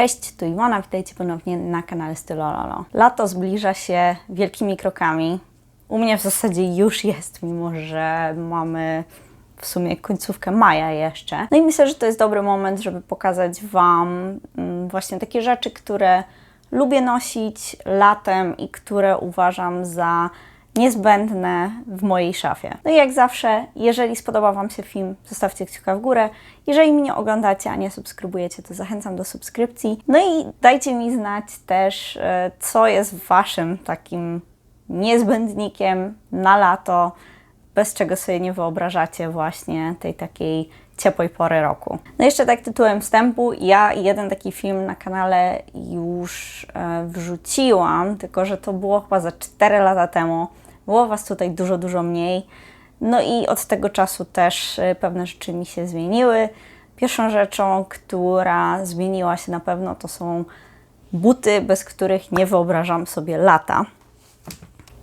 Cześć, tu Iwona, witajcie ponownie na kanale Stylololo. Lato zbliża się wielkimi krokami. U mnie w zasadzie już jest, mimo że mamy w sumie końcówkę maja jeszcze. No i myślę, że to jest dobry moment, żeby pokazać Wam mm, właśnie takie rzeczy, które lubię nosić latem i które uważam za niezbędne w mojej szafie. No i jak zawsze, jeżeli spodoba Wam się film, zostawcie kciuka w górę. Jeżeli mnie oglądacie, a nie subskrybujecie, to zachęcam do subskrypcji. No i dajcie mi znać też, e, co jest Waszym takim niezbędnikiem na lato, bez czego sobie nie wyobrażacie właśnie tej takiej ciepłej pory roku. No jeszcze tak tytułem wstępu, ja jeden taki film na kanale już e, wrzuciłam, tylko że to było chyba za 4 lata temu. Było Was tutaj dużo, dużo mniej. No i od tego czasu też e, pewne rzeczy mi się zmieniły. Pierwszą rzeczą, która zmieniła się na pewno, to są buty, bez których nie wyobrażam sobie lata.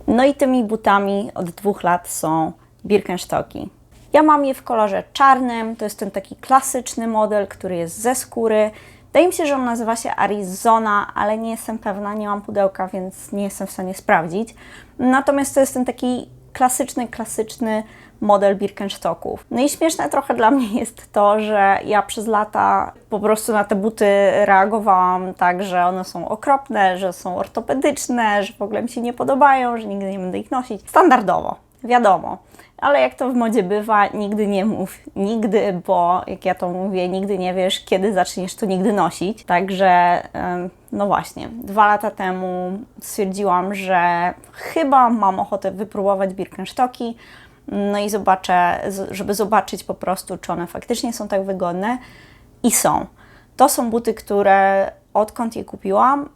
No i tymi butami od dwóch lat są Birkenstocki. Ja mam je w kolorze czarnym, to jest ten taki klasyczny model, który jest ze skóry. Wydaje mi się, że on nazywa się Arizona, ale nie jestem pewna, nie mam pudełka, więc nie jestem w stanie sprawdzić. Natomiast to jest ten taki klasyczny, klasyczny model Birkenstocków. No i śmieszne trochę dla mnie jest to, że ja przez lata po prostu na te buty reagowałam tak, że one są okropne, że są ortopedyczne, że w ogóle mi się nie podobają, że nigdy nie będę ich nosić. Standardowo, wiadomo. Ale jak to w modzie bywa, nigdy nie mów nigdy, bo jak ja to mówię, nigdy nie wiesz, kiedy zaczniesz to nigdy nosić. Także, no właśnie, dwa lata temu stwierdziłam, że chyba mam ochotę wypróbować Birkenstocki. No i zobaczę, żeby zobaczyć po prostu, czy one faktycznie są tak wygodne. I są. To są buty, które odkąd je kupiłam,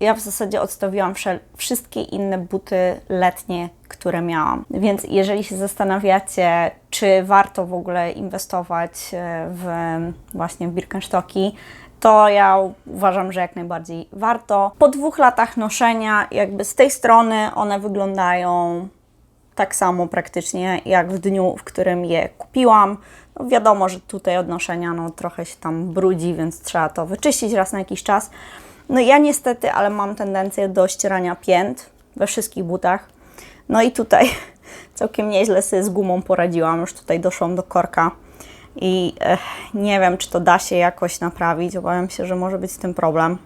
ja w zasadzie odstawiłam wszystkie inne buty letnie, które miałam. Więc jeżeli się zastanawiacie, czy warto w ogóle inwestować e, w właśnie Birkenstocki, to ja uważam, że jak najbardziej warto. Po dwóch latach noszenia, jakby z tej strony one wyglądają tak samo praktycznie jak w dniu, w którym je kupiłam. No wiadomo, że tutaj odnoszenia no, trochę się tam brudzi, więc trzeba to wyczyścić raz na jakiś czas. No ja niestety, ale mam tendencję do ścierania pięt we wszystkich butach. No i tutaj całkiem nieźle sobie z gumą poradziłam. Już tutaj doszłam do korka i eh, nie wiem, czy to da się jakoś naprawić. Obawiam się, że może być z tym problem.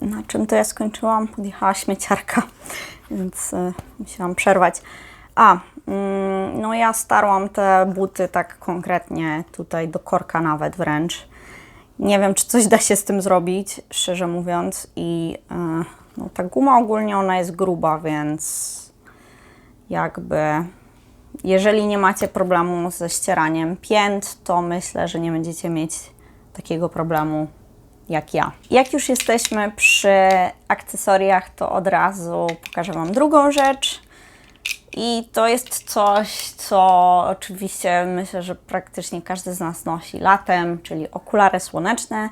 Na czym to ja skończyłam? Podjechała śmieciarka, więc eh, musiałam przerwać. A, mm, no ja starłam te buty tak konkretnie tutaj do korka nawet wręcz. Nie wiem, czy coś da się z tym zrobić, szczerze mówiąc. I yy, no, ta guma ogólnie ona jest gruba, więc jakby jeżeli nie macie problemu ze ścieraniem pięt, to myślę, że nie będziecie mieć takiego problemu jak ja. Jak już jesteśmy przy akcesoriach, to od razu pokażę Wam drugą rzecz. I to jest coś, co oczywiście myślę, że praktycznie każdy z nas nosi latem, czyli okulary słoneczne.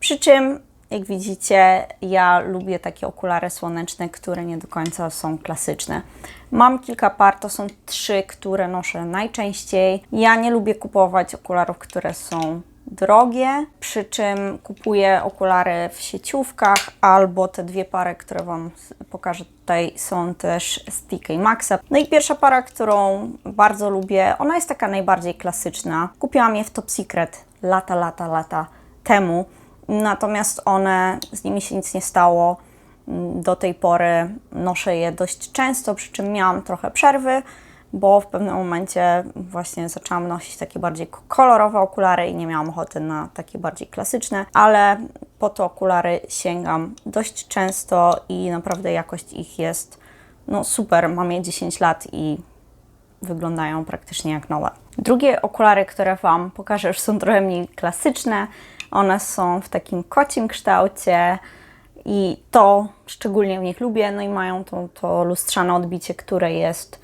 Przy czym, jak widzicie, ja lubię takie okulary słoneczne, które nie do końca są klasyczne. Mam kilka par, to są trzy, które noszę najczęściej. Ja nie lubię kupować okularów, które są drogie, przy czym kupuję okulary w sieciówkach albo te dwie pary, które Wam pokażę tutaj są też z TK Maxa. No i pierwsza para, którą bardzo lubię, ona jest taka najbardziej klasyczna. Kupiłam je w Top Secret lata, lata, lata temu, natomiast one, z nimi się nic nie stało. Do tej pory noszę je dość często, przy czym miałam trochę przerwy, bo w pewnym momencie właśnie zaczęłam nosić takie bardziej kolorowe okulary i nie miałam ochoty na takie bardziej klasyczne, ale po te okulary sięgam dość często i naprawdę jakość ich jest no super. Mam je 10 lat i wyglądają praktycznie jak nowe. Drugie okulary, które Wam pokażę, już są trochę mniej klasyczne. One są w takim kocim kształcie i to szczególnie w nich lubię. No i mają to, to lustrzane odbicie, które jest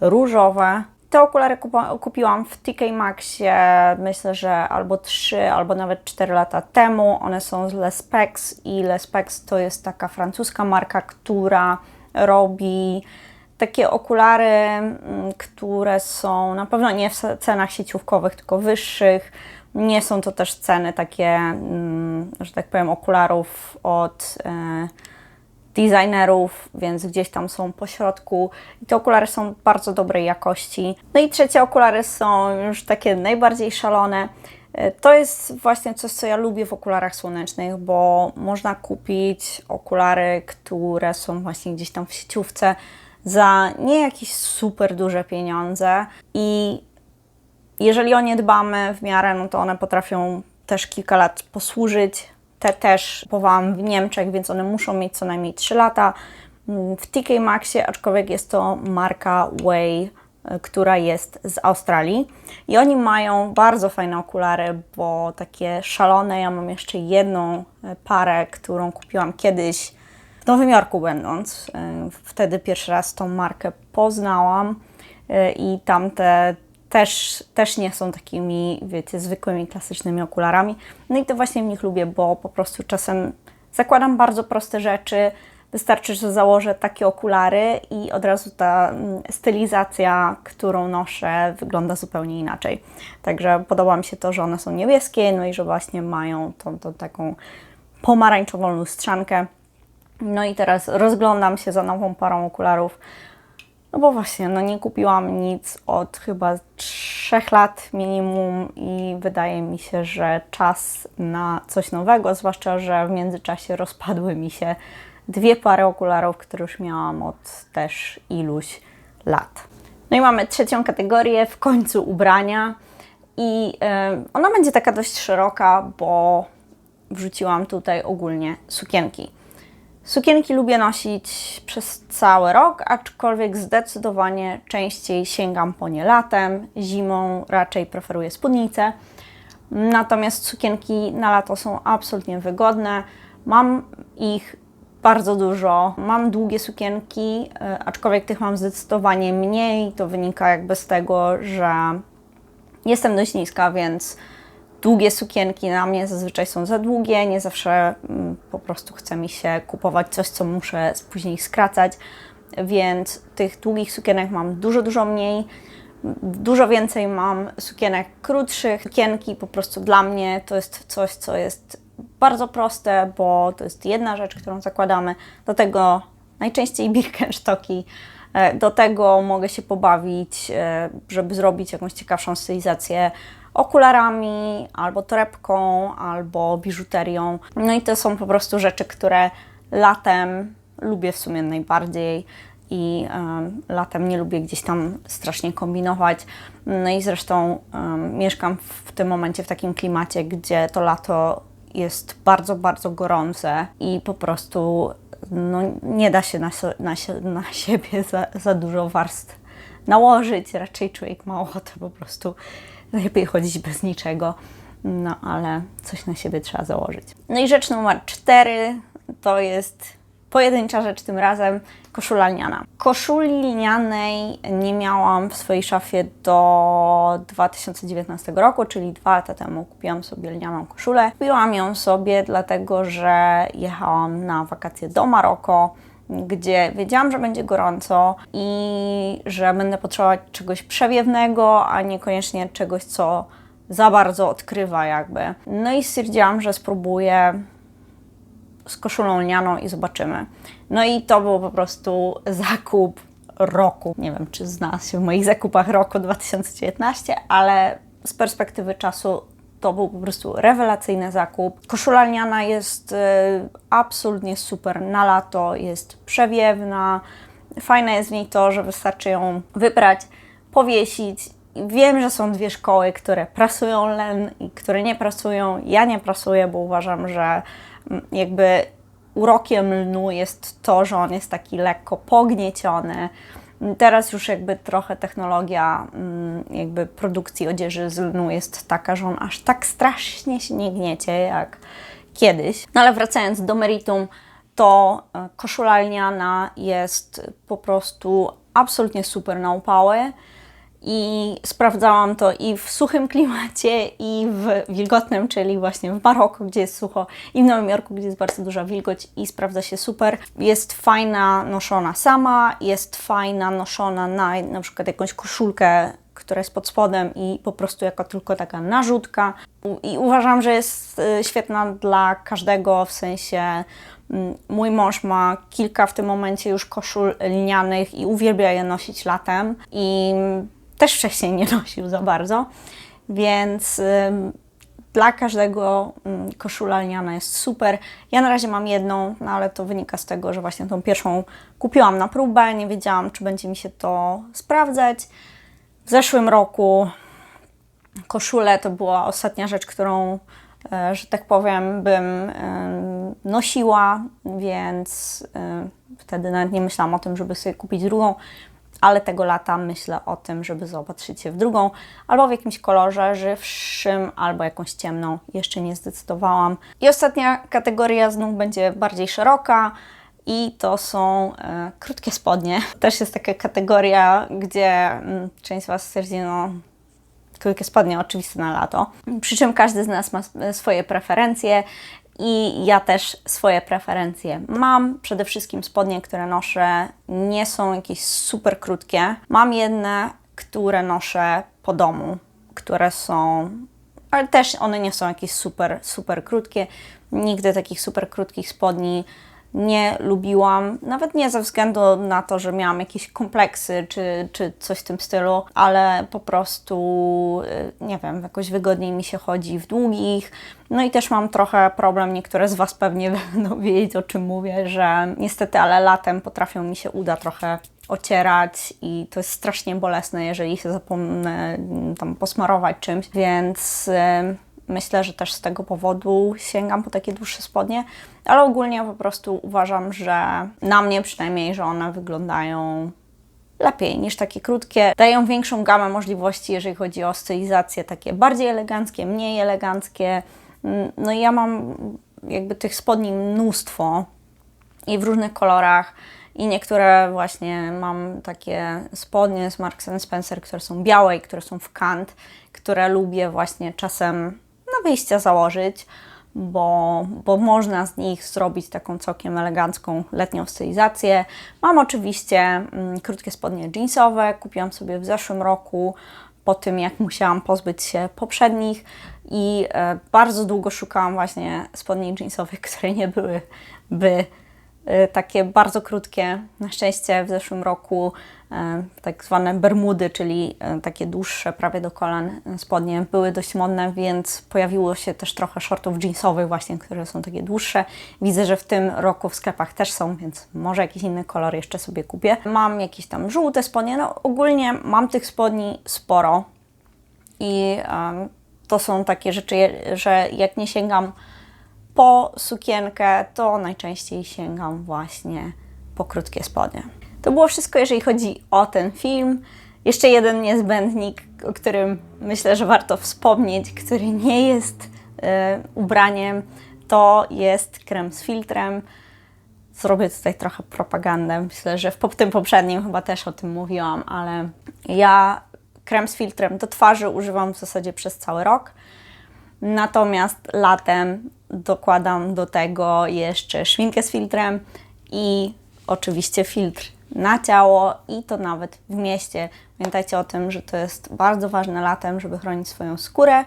różowe. Te okulary kupiłam w TK Maxie, myślę, że albo 3, albo nawet 4 lata temu. One są z Lespex i Lespex to jest taka francuska marka, która robi takie okulary, mm, które są na pewno nie w cenach sieciówkowych, tylko wyższych. Nie są to też ceny takie, mm, że tak powiem, okularów od e, designerów, więc gdzieś tam są po środku. I te okulary są bardzo dobrej jakości. No i trzecie okulary są już takie najbardziej szalone. E, To jest właśnie coś, co ja lubię w okularach słonecznych, bo można kupić okulary, które są właśnie gdzieś tam w sieciówce za nie jakieś super duże pieniądze i jeżeli o nie dbamy w miarę, no to one potrafią też kilka lat posłużyć. Te też kupowałam w Niemczech, więc one muszą mieć co najmniej 3 lata. Mm, W TK Maxie, aczkolwiek jest to marka Way, y, która jest z Australii. I oni mają bardzo fajne okulary, bo takie szalone. Ja mam jeszcze jedną y, parę, którą kupiłam kiedyś w Nowym Jorku będąc. Y, Wtedy pierwszy raz tą markę poznałam i tamte też, też nie są takimi, wiecie, zwykłymi, klasycznymi okularami. No i to właśnie w nich lubię, bo po prostu czasem zakładam bardzo proste rzeczy. Wystarczy, że założę takie okulary i od razu ta mm, stylizacja, którą noszę, wygląda zupełnie inaczej. Także podoba mi się to, że one są niebieskie, no i że właśnie mają tą, tą taką pomarańczową lustrzankę. No i teraz rozglądam się za nową parą okularów. No bo właśnie, no nie kupiłam nic od chyba trzech lat minimum i wydaje mi się, że czas na coś nowego, zwłaszcza, że w międzyczasie rozpadły mi się dwie pary okularów, które już miałam od też iluś lat. No i mamy trzecią kategorię, w końcu ubrania i ona będzie taka dość szeroka, bo wrzuciłam tutaj ogólnie sukienki. Sukienki lubię nosić przez cały rok, aczkolwiek zdecydowanie częściej sięgam po nie latem. Zimą raczej preferuję spódnice. Natomiast sukienki na lato są absolutnie wygodne. Mam ich bardzo dużo. Mam długie sukienki, e, aczkolwiek tych mam zdecydowanie mniej. To wynika jakby z tego, że jestem dość niska, więc długie sukienki na mnie zazwyczaj są za długie, nie zawsze mm, po prostu chce mi się kupować coś, co muszę później skracać, więc tych długich sukienek mam dużo, dużo mniej. Dużo więcej mam sukienek krótszych. Sukienki po prostu dla mnie to jest coś, co jest bardzo proste, bo to jest jedna rzecz, którą zakładamy. Do tego najczęściej Birkenstocki. E, Do tego mogę się pobawić, e, żeby zrobić jakąś ciekawszą stylizację okularami, albo torebką, albo biżuterią. No i to są po prostu rzeczy, które latem lubię w sumie najbardziej i em, latem nie lubię gdzieś tam strasznie kombinować. No i zresztą mieszkam w tym momencie w takim klimacie, gdzie to lato jest bardzo, bardzo gorące i po prostu no, nie da się na, na, na siebie za, za dużo warstw nałożyć. Raczej człowiek ma ochotę po prostu lepiej chodzić bez niczego. No ale coś na siebie trzeba założyć. No i rzecz numer cztery to jest pojedyncza rzecz tym razem, koszula lniana. Koszuli lnianej nie miałam w swojej szafie do 2019 roku, czyli dwa lata temu kupiłam sobie lnianą koszulę. Kupiłam ją sobie dlatego, że jechałam na wakacje do Maroko, gdzie wiedziałam, że będzie gorąco i że będę potrzebować czegoś przewiewnego, a niekoniecznie czegoś, co za bardzo odkrywa jakby. No i stwierdziłam, że spróbuję z koszulą lnianą i zobaczymy. No i to był po prostu zakup roku. Nie wiem, czy znalazł się w moich zakupach roku 2019, ale z perspektywy czasu to był po prostu rewelacyjny zakup. Koszula lniana jest y, absolutnie super na lato, jest przewiewna. Fajne jest w niej to, że wystarczy ją wybrać, powiesić. Wiem, że są dwie szkoły, które prasują len i które nie prasują. Ja nie prasuję, bo uważam, że mm, jakby urokiem lnu jest to, że on jest taki lekko pognieciony. Teraz już jakby trochę technologia mm, jakby produkcji odzieży z lnu jest taka, że on aż tak strasznie się nie gniecie jak kiedyś. No ale wracając do meritum, to e, koszula lniana jest po prostu absolutnie super na upały i sprawdzałam to i w suchym klimacie, i w wilgotnym, czyli właśnie w Maroku, gdzie jest sucho, i w Nowym Jorku, gdzie jest bardzo duża wilgoć i sprawdza się super. Jest fajna noszona sama, jest fajna noszona na na przykład jakąś koszulkę, która jest pod spodem i po prostu jako tylko taka narzutka. I uważam, że jest y, świetna dla każdego, w sensie mm, mój mąż ma kilka w tym momencie już koszul lnianych i uwielbia je nosić latem i też wcześniej nie nosił za bardzo, więc dla każdego koszula lniana jest super. Ja na razie mam jedną, no ale to wynika z tego, że właśnie tą pierwszą kupiłam na próbę, nie wiedziałam, czy będzie mi się to sprawdzać. W zeszłym roku koszulę to była ostatnia rzecz, którą, e, że tak powiem, bym nosiła, więc e, wtedy nawet nie myślałam o tym, żeby sobie kupić drugą, ale tego lata myślę o tym, żeby zaopatrzyć się w drugą, albo w jakimś kolorze żywszym, albo jakąś ciemną. Jeszcze nie zdecydowałam. I ostatnia kategoria znów będzie bardziej szeroka. I to są e, krótkie spodnie. Też jest taka kategoria, gdzie mm, część z Was stwierdzi, no krótkie spodnie oczywiste na lato. Przy czym każdy z nas ma s- swoje preferencje i ja też swoje preferencje mam. Przede wszystkim spodnie, które noszę, nie są jakieś super krótkie. Mam jedne, które noszę po domu, które są, ale też one nie są jakieś super, super krótkie. Nigdy takich super krótkich spodni nie lubiłam, nawet nie ze względu na to, że miałam jakieś kompleksy czy, czy coś w tym stylu, ale po prostu, y, nie wiem, jakoś wygodniej mi się chodzi w długich. No i też mam trochę problem, niektóre z Was pewnie będą wiedzieć o czym mówię, że niestety, ale latem potrafią mi się uda trochę ocierać i to jest strasznie bolesne, jeżeli się zapomnę mm, tam posmarować czymś, więc y, myślę, że też z tego powodu sięgam po takie dłuższe spodnie, ale ogólnie po prostu uważam, że na mnie przynajmniej, że one wyglądają lepiej niż takie krótkie. Dają większą gamę możliwości, jeżeli chodzi o stylizacje takie bardziej eleganckie, mniej eleganckie. Mm, No i ja mam jakby tych spodni mnóstwo i w różnych kolorach. I niektóre właśnie mam takie spodnie z Marks Spencer, które są białe i które są w kant, które lubię właśnie czasem na wyjście założyć, bo, bo można z nich zrobić taką całkiem elegancką letnią stylizację. Mam oczywiście mm, krótkie spodnie jeansowe, kupiłam sobie w zeszłym roku po tym, jak musiałam pozbyć się poprzednich i e, bardzo długo szukałam właśnie spodni jeansowych, które nie byłyby takie bardzo krótkie. Na szczęście w zeszłym roku e, tak zwane bermudy, czyli e, takie dłuższe, prawie do kolan spodnie były dość modne, więc pojawiło się też trochę shortów jeansowych właśnie, które są takie dłuższe. Widzę, że w tym roku w sklepach też są, więc może jakiś inny kolor jeszcze sobie kupię. Mam jakieś tam żółte spodnie, no ogólnie mam tych spodni sporo i em, to są takie rzeczy, że jak nie sięgam po sukienkę, to najczęściej sięgam właśnie po krótkie spodnie. To było wszystko, jeżeli chodzi o ten film. Jeszcze jeden niezbędnik, o którym myślę, że warto wspomnieć, który nie jest e, ubraniem, to jest krem z filtrem. Zrobię tutaj trochę propagandę. Myślę, że w tym poprzednim chyba też o tym mówiłam, ale ja krem z filtrem do twarzy używam w zasadzie przez cały rok. Natomiast latem dokładam do tego jeszcze szminkę z filtrem i oczywiście filtr na ciało i to nawet w mieście. Pamiętajcie o tym, że to jest bardzo ważne latem, żeby chronić swoją skórę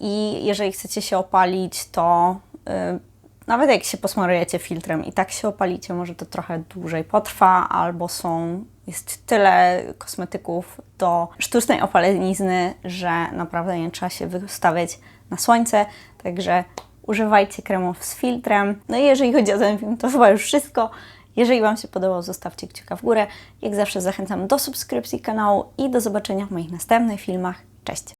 i jeżeli chcecie się opalić, to yy, nawet jak się posmarujecie filtrem i tak się opalicie, może to trochę dłużej potrwa, albo są, jest tyle kosmetyków do sztucznej opalenizny, że naprawdę nie trzeba się wystawiać na słońce, także używajcie kremów z filtrem. No i jeżeli chodzi o ten film, to chyba już wszystko. Jeżeli Wam się podobał, zostawcie kciuka w górę. Jak zawsze zachęcam do subskrypcji kanału i do zobaczenia w moich następnych filmach. Cześć!